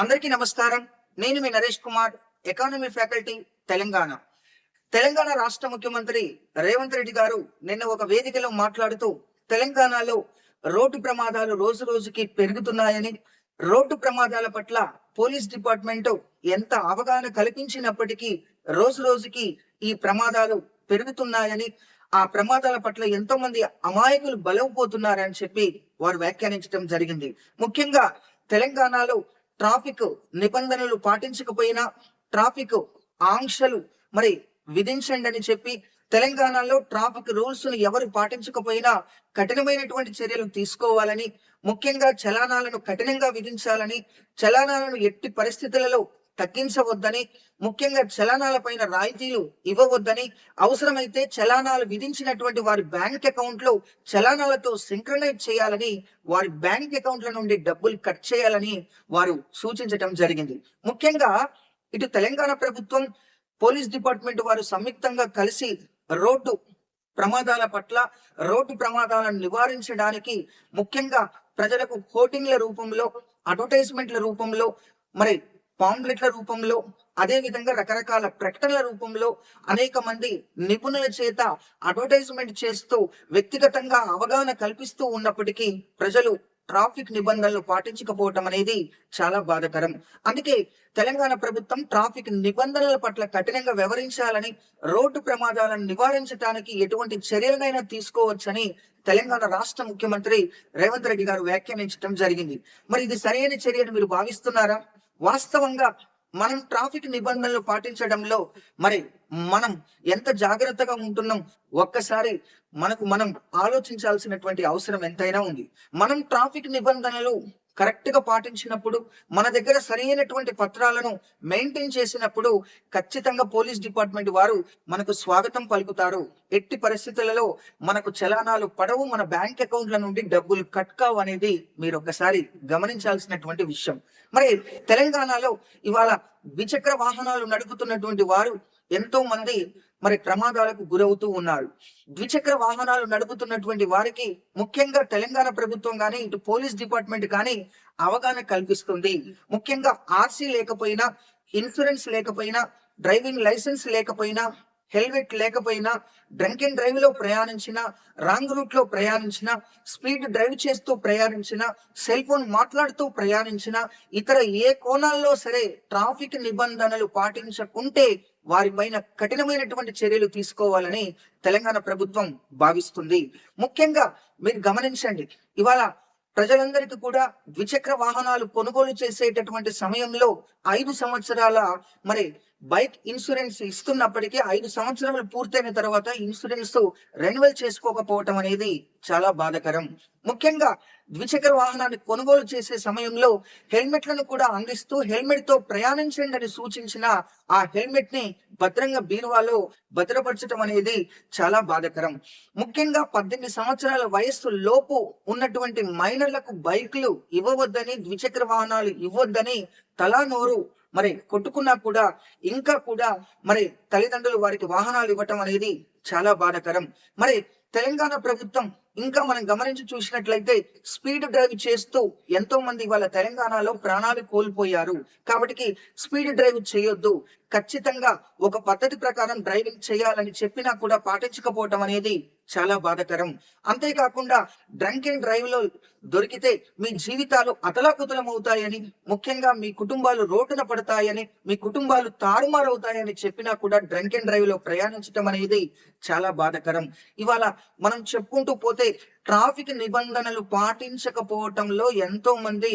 అందరికీ నమస్కారం. నేను మీ నరేష్ కుమార్ ఎకానమీ ఫ్యాకల్టీ తెలంగాణ. తెలంగాణ రాష్ట్ర ముఖ్యమంత్రి రేవంత్ రెడ్డి గారు నిన్న ఒక వేదికలో మాట్లాడుతూ తెలంగాణలో రోడ్డు ప్రమాదాలు రోజు రోజుకి పెరుగుతున్నాయని రోడ్డు ప్రమాదాల పట్ల పోలీస్ డిపార్ట్మెంట్ ఎంత అవగాహన కల్పించినప్పటికీ రోజు రోజుకి ఈ ప్రమాదాలు పెరుగుతున్నాయని ఆ ప్రమాదాల పట్ల ఎంతో మంది అమాయకులు బలవపోతున్నారని చెప్పి వారు వ్యాఖ్యానించడం జరిగింది. ముఖ్యంగా తెలంగాణలో ట్రాఫిక్ నిబంధనలు పాటించకపోయినా ట్రాఫిక్ ఆంక్షలు మరి విధించండి అని చెప్పి తెలంగాణలో ట్రాఫిక్ రూల్స్ను ఎవరు పాటించకపోయినా కఠినమైనటువంటి చర్యలు తీసుకోవాలని ముఖ్యంగా చలానాలను కఠినంగా విధించాలని చలానాలను ఎట్టి పరిస్థితులలో తగ్గించవద్దని ముఖ్యంగా చలానాల పైన రాయితీలు ఇవ్వవద్దని అవసరమైతే చలానాలు విధించినటువంటి వారి బ్యాంక్ అకౌంట్లో చలానాలతో సింక్రనైజ్ చేయాలని వారి బ్యాంక్ అకౌంట్ల నుండి డబ్బులు కట్ చేయాలని వారు సూచించటం జరిగింది. ముఖ్యంగా ఇటు తెలంగాణ ప్రభుత్వం పోలీస్ డిపార్ట్మెంట్ వారు సంయుక్తంగా కలిసి రోడ్డు ప్రమాదాల పట్ల రోడ్డు ప్రమాదాలను నివారించడానికి ముఖ్యంగా ప్రజలకు హోర్డింగ్ల రూపంలో అడ్వర్టైజ్మెంట్ల రూపంలో మరి పాంప్లెట్ల రూపంలో అదే విధంగా రకరకాల ప్రకటనల రూపంలో అనేక మంది నిపుణుల చేత అడ్వర్టైజ్మెంట్ చేస్తూ వ్యక్తిగతంగా అవగాహన కల్పిస్తూ ఉన్నప్పటికీ ప్రజలు ట్రాఫిక్ నిబంధనలు పాటించకపోవటం అనేది చాలా బాధకరం. అందుకే తెలంగాణ ప్రభుత్వం ట్రాఫిక్ నిబంధనల పట్ల కఠినంగా వ్యవహరించాలని రోడ్డు ప్రమాదాలను నివారించడానికి ఎటువంటి చర్యలనైనా తీసుకోవచ్చని తెలంగాణ రాష్ట్ర ముఖ్యమంత్రి రేవంత్ రెడ్డి గారు వ్యాఖ్యానించడం జరిగింది. మరి ఇది సరైన చర్యను మీరు భావిస్తున్నారా? వాస్తవంగా మనం ట్రాఫిక్ నిబంధనలు పాటించడంలో మరి మనం ఎంత జాగ్రత్తగా ఉంటున్నాం? ఒక్కసారి మనకు మనం ఆలోచించాల్సినటువంటి అవసరం ఎంతైనా ఉంది. మనం ట్రాఫిక్ నిబంధనలు కరెక్ట్గా పాటించినప్పుడు మన దగ్గర సరైనటువంటి పత్రాలను మెయింటైన్ చేసినప్పుడు ఖచ్చితంగా పోలీస్ డిపార్ట్మెంట్ వారు మనకు స్వాగతం పలుకుతారు. ఎట్టి పరిస్థితులలో మనకు చలానాలు పడవు మన బ్యాంక్ అకౌంట్ల నుండి డబ్బులు కట్ కావు అనేది మీరు ఒకసారి గమనించాల్సినటువంటి విషయం. మరి తెలంగాణలో ఇవాళ ద్విచక్ర వాహనాలు నడుపుతున్నటువంటి వారు ఎంతో మంది మరి ప్రమాదాలకు గురవుతూ ఉన్నారు ద్విచక్ర వాహనాలు నడుపుతున్నటువంటి వారికి ముఖ్యంగా తెలంగాణ ప్రభుత్వం కానీ ఇటు పోలీస్ డిపార్ట్మెంట్ కానీ అవగాహన కల్పిస్తుంది. ముఖ్యంగా ఆర్సీ లేకపోయినా ఇన్సూరెన్స్ లేకపోయినా డ్రైవింగ్ లైసెన్స్ లేకపోయినా హెల్మెట్ లేకపోయినా డ్రంక్ అండ్ డ్రైవ్లో ప్రయాణించిన రాంగ్ రూట్లో ప్రయాణించిన స్పీడ్ డ్రైవ్ చేస్తూ ప్రయాణించిన సెల్ ఫోన్ మాట్లాడుతూ ప్రయాణించిన ఇతర ఏ కోణాల్లో సరే ట్రాఫిక్ నిబంధనలు పాటించకుంటే వారి పైన కఠినమైనటువంటి చర్యలు తీసుకోవాలని తెలంగాణ ప్రభుత్వం భావిస్తుంది. ముఖ్యంగా మీరు గమనించండి ఇవాళ ప్రజలందరికీ కూడా ద్విచక్ర వాహనాలు కొనుగోలు చేసేటటువంటి సమయంలో ఐదు సంవత్సరాల మరి బైక్ ఇన్సూరెన్స్ ఇస్తున్నప్పటికీ ఐదు సంవత్సరాలు పూర్తయిన తర్వాత ఇన్సూరెన్స్ రెన్యువల్ చేసుకోకపోవటం అనేది చాలా బాధాకరం. ముఖ్యంగా ద్విచక్ర వాహనాన్ని కొనుగోలు చేసే సమయంలో హెల్మెట్లను కూడా అందిస్తూ హెల్మెట్తో ప్రయాణించండి అని సూచించిన ఆ హెల్మెట్ని భద్రంగా బీరువాలో భద్రపరచడం అనేది చాలా బాధాకరం. ముఖ్యంగా పద్దెనిమిది సంవత్సరాల వయస్సు లోపు ఉన్నటువంటి మైనర్లకు బైక్లు ఇవ్వవద్దని ద్విచక్ర వాహనాలు ఇవ్వొద్దని తలా నోరు మరి కొట్టుకున్నా కూడా ఇంకా కూడా మరి తల్లిదండ్రులు వారికి వాహనాలు ఇవ్వటం అనేది చాలా బాధాకరం. మరి తెలంగాణ ప్రభుత్వం ఇంకా మనం గమనించి చూసినట్లయితే స్పీడ్ డ్రైవ్ చేస్తూ ఎంతో మంది వాళ్ళ తెలంగాణలో ప్రాణాలు కోల్పోయారు. కాబట్టి స్పీడ్ డ్రైవ్ చేయొద్దు. ఖచ్చితంగా ఒక పద్ధతి ప్రకారం డ్రైవింగ్ చేయాలని చెప్పినా కూడా పాటించకపోవటం అనేది చాలా బాధాకరం. అంతేకాకుండా డ్రంక్ అండ్ డ్రైవ్లో దొరికితే మీ జీవితాలు అతలాకుతలం అవుతాయని ముఖ్యంగా మీ కుటుంబాలు రోడ్డున పడతాయని మీ కుటుంబాలు తారుమారవుతాయని చెప్పినా కూడా డ్రంక్ అండ్ డ్రైవ్లో ప్రయాణించడం అనేది చాలా బాధాకరం. ఇవాళ మనం చెప్పుకుంటూ పోతే ట్రాఫిక్ నిబంధనలు పాటించకపోవటంలో ఎంతో మంది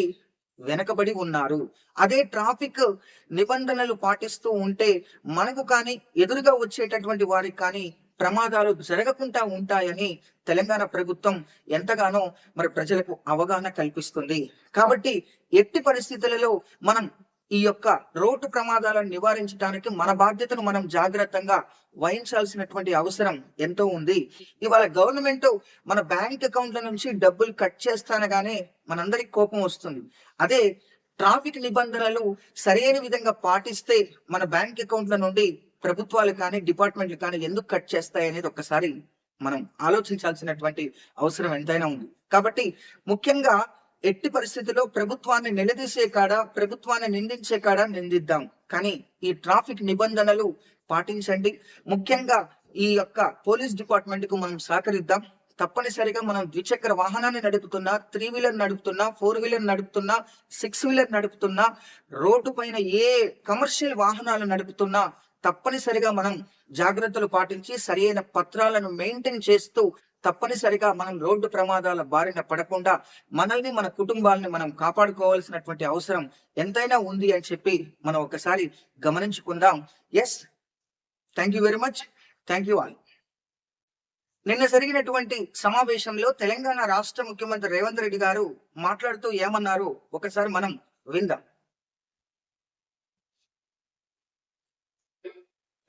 వెనకబడి ఉన్నారు. అదే ట్రాఫిక్ నిబంధనలు పాటిస్తూ ఉంటే మనకు కానీ ఎదురుగా వచ్చేటటువంటి వారికి కానీ ప్రమాదాలు జరగకుండా ఉంటాయని తెలంగాణ ప్రభుత్వం ఎంతగానో మరి ప్రజలకు అవగాహన కల్పిస్తుంది. కాబట్టి ఎట్టి పరిస్థితులలో మనం ఈ యొక్క రోడ్డు ప్రమాదాలను నివారించడానికి మన బాధ్యతను మనం జాగ్రత్తగా వహించాల్సినటువంటి అవసరం ఎంతో ఉంది. ఇవాళ గవర్నమెంట్ మన బ్యాంక్ అకౌంట్ల నుంచి డబ్బులు కట్ చేస్తానగానే మనందరికి కోపం వస్తుంది. అదే ట్రాఫిక్ నిబంధనలు సరైన విధంగా పాటిస్తే మన బ్యాంక్ అకౌంట్ల నుండి ప్రభుత్వాలు కానీ డిపార్ట్మెంట్లు కానీ ఎందుకు కట్ చేస్తాయి అనేది ఒక్కసారి మనం ఆలోచించాల్సినటువంటి అవసరం ఎంతైనా ఉంది. కాబట్టి ముఖ్యంగా ఎట్టి పరిస్థితిలో ప్రభుత్వాన్ని నిలదీసే కాడ ప్రభుత్వాన్ని నిందించే కాడ నిందిద్దాం. కానీ ఈ ట్రాఫిక్ నిబంధనలు పాటించండి. ముఖ్యంగా ఈ యొక్క పోలీస్ డిపార్ట్మెంట్కు మనం సహకరిద్దాం. తప్పనిసరిగా మనం ద్విచక్ర వాహనాన్ని నడుపుతున్నా త్రీ వీలర్ నడుపుతున్నా ఫోర్ వీలర్ నడుపుతున్నా సిక్స్ వీలర్ నడుపుతున్నా రోడ్డు పైన ఏ కమర్షియల్ వాహనాలు నడుపుతున్నా తప్పనిసరిగా మనం జాగ్రత్తలు పాటించి సరియైన పత్రాలను మెయింటైన్ చేస్తూ తప్పనిసరిగా మనం రోడ్డు ప్రమాదాల బారిన పడకుండా మనల్ని మన కుటుంబాలని మనం కాపాడుకోవాల్సినటువంటి అవసరం ఎంతైనా ఉంది అని చెప్పి మనం ఒకసారి గమనించుకుందాం. Yes thank you very much thank you all నిన్న జరిగినటువంటి సమావేశంలో తెలంగాణ రాష్ట్ర ముఖ్యమంత్రి రేవంత్ రెడ్డి గారు మాట్లాడుతూ ఏమన్నారు? ఒకసారి మనం విందాం.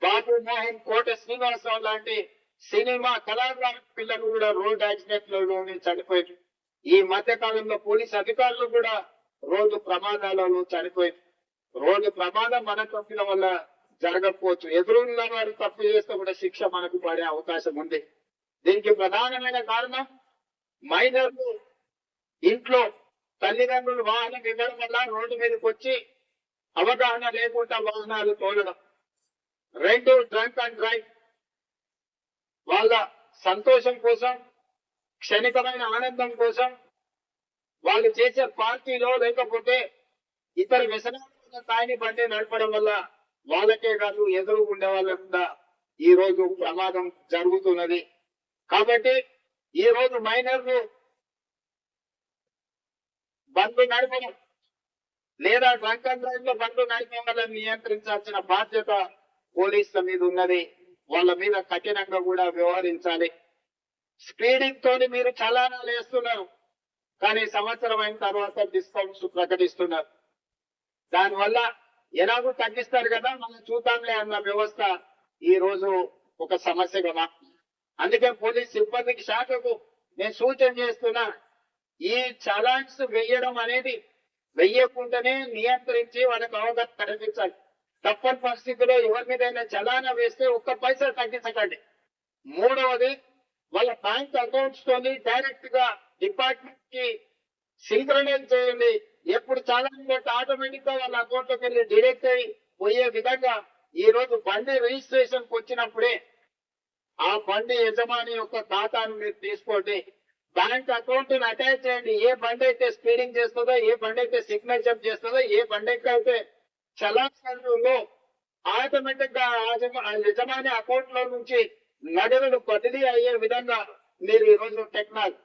బాబు మోహన్ కోట శ్రీనివాసరావు లాంటి సినిమా కళాకారు పిల్లలు కూడా రోడ్ యాక్సిడెంట్లోని చనిపోయారు. ఈ మధ్య కాలంలో పోలీస్ అధికారులు కూడా రోడ్డు ప్రమాదాలలో చనిపోయారు. రోడ్డు ప్రమాదం మన తప్పుల వల్ల జరగకపోవచ్చు. ఎదురున్న వారు తప్పు చేస్తే కూడా శిక్ష మనకు పడే అవకాశం ఉంది. దీనికి ప్రధానమైన కారణం మైనర్లు ఇంట్లో తల్లిదండ్రులు వాహనం ఇవ్వడం వల్ల రోడ్డు మీదకి వచ్చి అవగాహన లేకుండా వాహనాలు తోలడం. రెండు డ్రంక్ అండ్ డ్రైవ్. వాళ్ళ సంతోషం కోసం క్షణికమైన ఆనందం కోసం వాళ్ళు చేసే పార్టీలో లేకపోతే ఇతర వ్యసనాల తాయిని బండి నడపడం వల్ల వాళ్ళకే కాదు ఎదురు ఉండే వాళ్ళకు కూడా ఈ రోజు ప్రమాదం జరుగుతున్నది. కాబట్టి ఈ రోజు మైనర్లు బండ్లు నడపడం లేదా డ్రంక్ అండ్ డ్రైవ్లో బండ్లు నడిపే వాళ్ళని నియంత్రించాల్సిన బాధ్యత పోలీసుల మీద ఉన్నది వాళ్ళ మీద కఠినంగా కూడా వ్యవహరించాలి. స్పీడింగ్ తోని మీరు చలానాలు వేస్తున్నారు కానీ సంవత్సరం అయిన తర్వాత డిస్కౌంట్స్ ప్రకటిస్తున్నారు. దానివల్ల ఎలాగో తగ్గిస్తారు కదా మనం చూద్దాంలే అన్న వ్యవస్థ ఈ రోజు ఒక సమస్యగా కదా. అందుకే పోలీస్ సిబ్బందికి శాఖకు నేను సూచన చేస్తున్నా ఈ చలాన్స్ వేయడం అనేది వెయ్యకుండానే నియంత్రించి వాళ్ళకు అవగాహన కల్పించాలి. తప్పని పరిస్థితిలో ఎవరి మీదైనా చలానా వేస్తే ఒక్క పైసా తగ్గించకండి. మూడవది వాళ్ళ బ్యాంక్ అకౌంట్స్ తోని డైరెక్ట్గా డిపార్ట్మెంట్కి సింక్రనైజ్ చేయండి. ఎప్పుడు చలాన్ పెట్టి ఆటోమేటిక్గా వాళ్ళ అకౌంట్లోకి వెళ్ళి డిడక్ట్ అయ్యి పోయే విధంగా ఈ రోజు బండి రిజిస్ట్రేషన్కు వచ్చినప్పుడే ఆ బండి యజమాని యొక్క ఖాతాను మీరు తీసుకోండి. బ్యాంక్ అకౌంట్ అటాచ్ చేయండి. ఏ బండి అయితే స్పీడింగ్ చేస్తుందో ఏ బండి అయితే సిగ్నేచర్ చేస్తుందో ఏ బండి అయితే చలాన్లో ఆటోమేటిక్గా ఆ యజమాని అకౌంట్లో నుంచి నగదులు బదిలీ అయ్యే విధంగా మీరు ఈ రోజు టెక్నాలజీ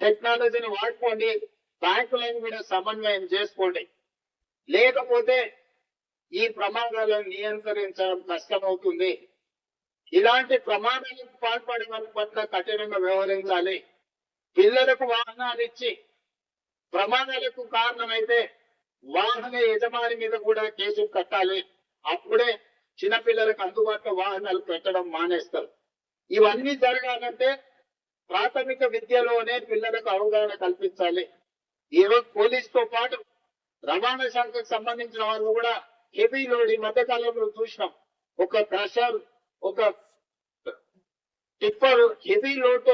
టెక్నాలజీని వాడుకోండి. బ్యాంకులను కూడా సమన్వయం చేసుకోండి. లేకపోతే ఈ ప్రమాదాలను నియంత్రించడం కష్టమవుతుంది. ఇలాంటి ప్రమాదాలకు పాల్పడే వాళ్ళ పట్ల కఠినంగా వ్యవహరించాలి. పిల్లలకు వాహనాలు ఇచ్చి ప్రమాదాలకు కారణమైతే వాహన యజమాని మీద కూడా కేసులు కట్టాలి. అప్పుడే చిన్నపిల్లలకు అందుబాటులో వాహనాలు పెట్టడం మానేస్తారు. ఇవన్నీ జరగాలంటే ప్రాథమిక విద్యలోనే పిల్లలకు అవగాహన కల్పించాలి. ఈరోజు పోలీస్తో పాటు రవాణా శాఖకు సంబంధించిన వాళ్ళు కూడా హెవీ లోడ్ ఈ మధ్య కాలంలో చూసినాం. ఒక క్రషర్ ఒక tipper heavy load.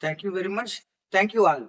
Thank you very much thank you all